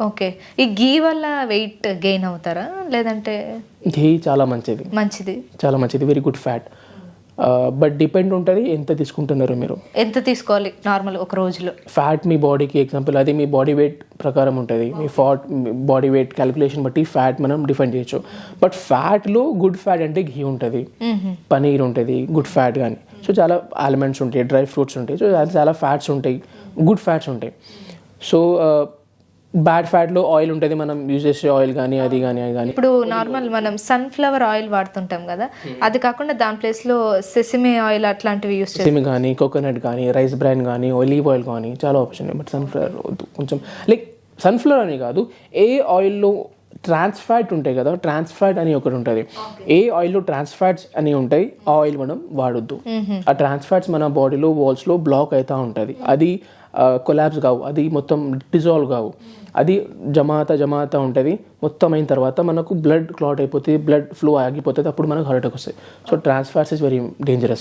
Okay. ఈ గీ వల్ల weight gain అవుతారా? లేదంటే ఘీ చాలా మంచిది. మంచిది. చాలా మంచిది. Very good fat but depend ఉంటుంది ఎంత తీసుకుంటున్నారు మీరు. ఎంత తీసుకోవాలి నార్మల్ ఒక రోజులో? ఫ్యాట్ మీ బాడీకి ఎగ్జాంపుల్ అది మీ బాడీ వెయిట్ ప్రకారం ఉంటుంది. మీ ఫాట్ బాడీ వెయిట్ క్యాలిక్యులేషన్ బట్టి ఫ్యాట్ మనం డిఫైన్ చేయొచ్చు. బట్ ఫ్యాట్లో గుడ్ ఫ్యాట్ అంటే ఘీ ఉంటుంది. పనీర్ ఉంటుంది గుడ్ ఫ్యాట్ కానీ సో చాలా ఆలిమెంట్స్ ఉంటాయి డ్రై ఫ్రూట్స్ ఉంటాయి. సో అది చాలా ఫ్యాట్స్ ఉంటాయి. గుడ్ ఫ్యాట్స్ ఉంటాయి. సో బ్యాడ్ ఫ్యాట్లో ఆయిల్ ఉంటుంది మనం యూజ్ చేసే ఆయిల్ కానీ అది కానీ అది కానీ ఇప్పుడు నార్మల్ మనం సన్ఫ్లవర్ ఆయిల్ వాడుతుంటాం కదా అది కాకుండా దాని ప్లేస్లో సెసిమే ఆయిల్ అట్లాంటివి యూస్ చేస్తాం. సిమ్ కానీ కోకోనట్ కానీ రైస్ బ్రాన్ కానీ ఒలీవ్ ఆయిల్ కానీ చాలా ఆప్షన్ బట్ సన్ఫ్లవర్ వద్దు. కొంచెం లైక్ సన్ఫ్లవర్ అని కాదు ఏ ఆయిల్లో ట్రాన్స్ ఫ్యాట్ ఉంటాయి కదా ట్రాన్స్ ఫ్యాట్ అని ఒకటి ఉంటుంది. ఏ ఆయిల్లో ట్రాన్స్ ఫ్యాట్స్ అని ఉంటాయి ఆ ఆయిల్ మనం వాడొద్దు. ఆ ట్రాన్స్ ఫ్యాట్స్ మన బాడీలో వాల్స్లో బ్లాక్ అవుతూ ఉంటుంది. అది కొలాబ్స్ కావు. అది మొత్తం డిజాల్వ్ కావు. అది జమాత జమాత ఉంటుంది. మొత్తం అయిన తర్వాత మనకు బ్లడ్ క్లాట్ అయిపోతుంది బ్లడ్ ఫ్లో ఆగిపోతుంది. అప్పుడు మనకు హార్ట్ అటాక్ వస్తాయి so trans fats is very dangerous